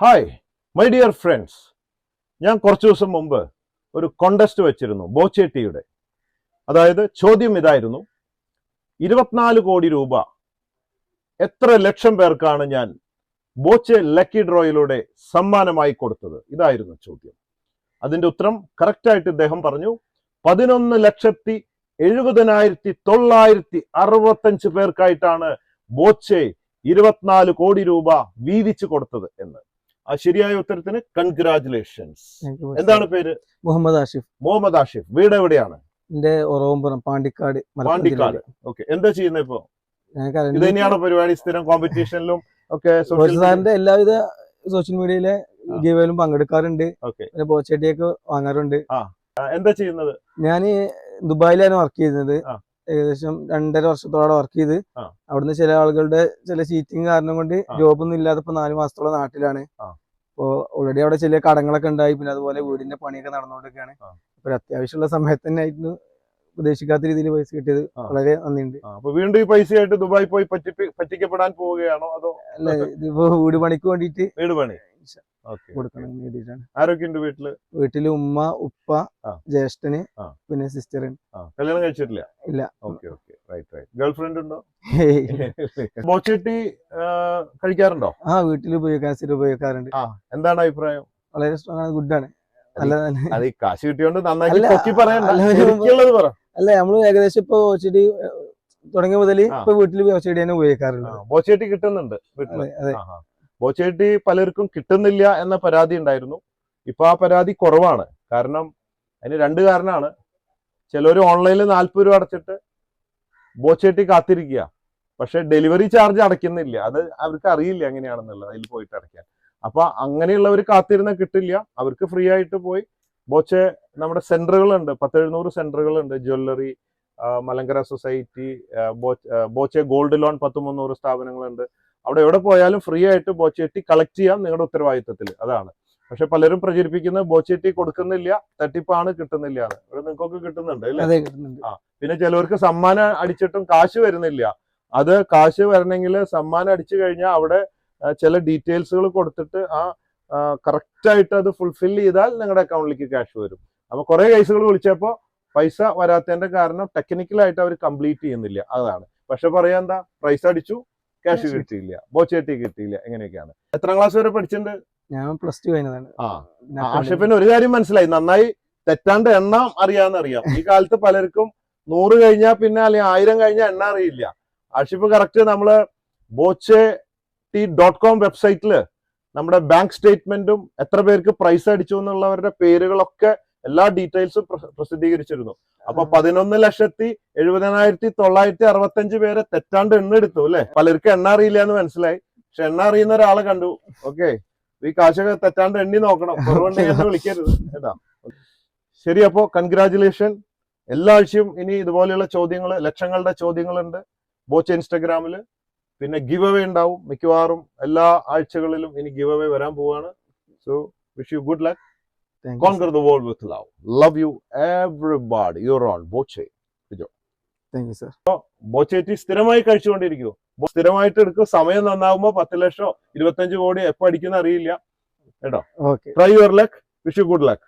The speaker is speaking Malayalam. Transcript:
ഹായ് മൈ ഡിയർ ഫ്രണ്ട്സ് ഞാൻ കുറച്ച് ദിവസം മുമ്പ് ഒരു കോണ്ടസ്റ്റ് വെച്ചിരുന്നു ബോച്ചേട്ടിയുടെ അതായത് ചോദ്യം ഇതായിരുന്നു ഇരുപത്തിനാല് കോടി രൂപ എത്ര ലക്ഷം പേർക്കാണ് ഞാൻ ബോച്ചെ ലക്കി ഡ്രോയിലൂടെ സമ്മാനമായി കൊടുത്തത്? ഇതായിരുന്നു ചോദ്യം. അതിന്റെ ഉത്തരം കറക്റ്റായിട്ട് ഇദ്ദേഹം പറഞ്ഞു പതിനൊന്ന് ലക്ഷത്തി എഴുപതിനായിരത്തി തൊള്ളായിരത്തി അറുപത്തഞ്ച് പേർക്കായിട്ടാണ് ബോച്ചെ ഇരുപത്തിനാല് കോടി രൂപ വീതിച്ചു കൊടുത്തത് എന്ന്. ആ ശരിയായ ഉത്തരത്തിന് കൺഗ്രാചുലേഷൻസ് എന്താണ് പേര്? മുഹമ്മദ് ആഷിഫ്. മുഹമ്മദ് ആഷിഫ്. വീട് എവിടെയാണ്? എന്റെ ഒറവമ്പുറം പാണ്ടിക്കാട് പാണ്ടിക്കാട്. ഓക്കെ. എന്താ ചെയ്യുന്നത് ഇപ്പോ? ഇത് തന്നെയാണ് പരിപാടി? സ്ഥിരം കോമ്പറ്റീഷനിലും ഒക്കെ സാറിന്റെ എല്ലാവിധ സോഷ്യൽ മീഡിയയിലെ. ഗീവയിലും പങ്കെടുക്കാറുണ്ട്. പിന്നെ വാങ്ങാറുണ്ട്. എന്താ ചെയ്യുന്നത്? ഞാൻ ദുബായിലാണ് വർക്ക് ചെയ്യുന്നത്. ഏകദേശം രണ്ടര വർഷത്തോളം വർക്ക് ചെയ്ത്. അവിടുന്ന് ചില ആളുകളുടെ ചില ചീറ്റിംഗ് കാരണം കൊണ്ട്. ജോബൊന്നും ഇല്ലാതെ ഇപ്പൊ നാല് മാസത്തോളം നാട്ടിലാണ്. അപ്പോ ഓൾറെഡി അവിടെ ചില കടങ്ങളൊക്കെ ഉണ്ടായി. പിന്നെ അതുപോലെ വീടിന്റെ പണിയൊക്കെ നടന്നുകൊണ്ടിരിക്കുകയാണ് അപ്പൊ അത്യാവശ്യമുള്ള സമയത്ത് തന്നെ ആയിരുന്നു പ്രതീക്ഷിക്കാത്ത രീതിയിൽ പൈസ കിട്ടിയത്. വളരെ നന്ദിയുണ്ട്. അപ്പൊ വീണ്ടും ഈ പൈസയായിട്ട് ദുബായി പോയി പറ്റിക്കപ്പെടാൻ പോവുകയാണോ? അതോ അല്ല ഇതിപ്പോ വീട് പണിക്ക് വേണ്ടിട്ട് വീട് പണി. ഓക്കെ കൊടുക്കണം എന്ന് വേണ്ടിയിട്ടാണ് ആരൊക്കെ ഉണ്ട് വീട്ടിൽ? വീട്ടിൽ ഉമ്മ ഉപ്പ. ജ്യേഷ്ഠന് പിന്നെ സിസ്റ്റർ കല്യാണം കഴിച്ചിട്ടില്ല? ഇല്ല. Okay okay. Right right girlfriend ഉണ്ടോ ബോച്ചട്ടി കഴിക്കാറുണ്ടോ? ആ വീട്ടിൽ ഉപയോഗിക്കാൻ ഉപയോഗിക്കാറുണ്ട്. എന്താണ് അഭിപ്രായം? വളരെ സ്ട്രോങ് ആണ് ഗുഡ് ആണ്. നല്ല അത് ഈ കാശ് കിട്ടിയോണ്ട് നന്നായി പറയണ്ട. അല്ല, പറ. അല്ല നമ്മൾ ഏകദേശം ഇപ്പൊ ഓച്ചിടി തുടങ്ങിയ മുതൽ. ഇപ്പൊ വീട്ടിൽ ഓച്ചിടി തന്നെ ഉപയോഗിക്കാറുണ്ട്. ബോച്ചേട്ടി കിട്ടുന്നുണ്ട് വീട്ടിൽ. ബോച്ചേട്ടി പലർക്കും കിട്ടുന്നില്ല എന്ന പരാതി ഉണ്ടായിരുന്നു. ഇപ്പൊ ആ പരാതി കുറവാണ്. കാരണം അതിന് രണ്ട് കാരണമാണ്. ചിലർ ഓൺലൈനിൽ നാൽപ്പത് രൂപ അടച്ചിട്ട് ബോച്ചേട്ടി കാത്തിരിക്കുക. പക്ഷെ ഡെലിവറി ചാർജ് അടയ്ക്കുന്നില്ല. അത് അവർക്ക് അറിയില്ല എങ്ങനെയാണെന്നുള്ളത് അതിൽ പോയിട്ട് അടയ്ക്കാൻ. അപ്പൊ അങ്ങനെയുള്ളവർ കാത്തിരുന്ന കിട്ടില്ല. അവർക്ക് ഫ്രീ ആയിട്ട് പോയി. ബോച്ചെ നമ്മുടെ സെന്ററുകളുണ്ട്. പത്തെഴുന്നൂറ് സെന്ററുകളുണ്ട്. Jewellery Malankara society Boche gold loan പത്ത് മുന്നൂറ് സ്ഥാപനങ്ങളുണ്ട്. അവിടെ എവിടെ പോയാലും ഫ്രീ ആയിട്ട് ബോച്ചേട്ടി കളക്ട് ചെയ്യാം നിങ്ങളുടെ ഉത്തരവാദിത്തത്തിൽ. അതാണ്. പക്ഷെ പലരും പ്രചരിപ്പിക്കുന്നത് ബോച്ചേട്ടി കൊടുക്കുന്നില്ല തട്ടിപ്പാണ് കിട്ടുന്നില്ല ഇവിടെ നിങ്ങൾക്കൊക്കെ കിട്ടുന്നുണ്ട് അല്ലേ? കിട്ടുന്നുണ്ട്. പിന്നെ ചിലവർക്ക് സമ്മാനം അടിച്ചിട്ടും കാശ് വരുന്നില്ല. അത് കാശ് വരണമെങ്കിൽ സമ്മാനം അടിച്ചു കഴിഞ്ഞാൽ അവിടെ ചില ഡീറ്റെയിൽസുകൾ കൊടുത്തിട്ട് ആ കറക്റ്റ് ആയിട്ട് അത് ഫുൾഫിൽ ചെയ്താൽ നിങ്ങളുടെ അക്കൗണ്ടിലേക്ക് ക്യാഷ് വരും. അപ്പൊ കുറെ കേസുകൾ വിളിച്ചപ്പോ പൈസ വരാത്തതിന്റെ കാരണം ടെക്നിക്കലായിട്ട് അവർ കംപ്ലീറ്റ് ചെയ്യുന്നില്ല. അതാണ്. പക്ഷെ പറയാ എന്താ? പ്രൈസ് അടിച്ചു ക്യാഷ് കിട്ടിയില്ല. ബോച്ചേട്ടി കിട്ടിയില്ല. എങ്ങനെയൊക്കെയാണ്? എത്രാം ക്ലാസ് വരെ പഠിച്ചിട്ടുണ്ട്? ഞാൻ പ്ലസ് ടു കഴിഞ്ഞതാണ്. ആ. പിന്നെ ആ, ആഷിഫിന് ഒരു കാര്യം മനസ്സിലായി. നന്നായി തെറ്റാണ്ട് എണ്ണം അറിയാന്നറിയാം ഈ കാലത്ത് പലർക്കും നൂറ് കഴിഞ്ഞാൽ പിന്നെ അല്ലെങ്കിൽ ആയിരം കഴിഞ്ഞാൽ എണ്ണ അറിയില്ല. ആഷിഫ് കറക്റ്റ് നമ്മൾ ബോച്ചെ ടി ഡോട്ട് കോം വെബ്സൈറ്റിൽ നമ്മുടെ ബാങ്ക് സ്റ്റേറ്റ്മെന്റും എത്ര പേർക്ക് പ്രൈസ് അടിച്ചു എന്നുള്ളവരുടെ പേരുകളൊക്കെ എല്ലാ ഡീറ്റെയിൽസും പ്രസിദ്ധീകരിച്ചിരുന്നു. അപ്പൊ പതിനൊന്ന് ലക്ഷത്തി എഴുപതിനായിരത്തി തൊള്ളായിരത്തി അറുപത്തി അഞ്ച് പേരെ തെറ്റാണ്ട് എണ്ണ എടുത്തു അല്ലെ? പലർക്ക് എണ്ണ അറിയില്ല എന്ന് മനസ്സിലായി. പക്ഷെ എണ്ണ അറിയുന്ന ഒരാളെ കണ്ടു. ഓക്കെ. ഈ കാശൊക്കെ തെറ്റാണ്ട് എണ്ണി നോക്കണം. കുറവുണ്ടെങ്കിൽ വിളിക്കരുത് കേട്ടാ. ശരി അപ്പോ കൺഗ്രാചുലേഷൻ എല്ലാ ആഴ്ചയും ഇനി ഇതുപോലെയുള്ള ചോദ്യങ്ങൾ ലക്ഷങ്ങളുടെ ചോദ്യങ്ങളുണ്ട്. ബോച്ച് ഇൻസ്റ്റഗ്രാമിൽ. പിന്നെ ഗിവ് അവേ ഉണ്ടാവും മിക്കവാറും. എല്ലാ ആഴ്ചകളിലും ഇനി ഗിവ് അവേ വരാൻ പോവാണ്. So wish you good luck Thank Conquer you, the world with love. Love you, everybody. You're on. Boche. Thank you sir. ബോച്ചേറ്റി സ്ഥിരമായി കഴിച്ചുകൊണ്ടിരിക്കൂ സ്ഥിരമായിട്ട് എടുക്കും സമയം നന്നാവുമ്പോ പത്ത് ലക്ഷം ഇരുപത്തഞ്ച് കോടി എപ്പോ അടിക്കുന്ന അറിയില്ല Okay. Try your luck wish you good luck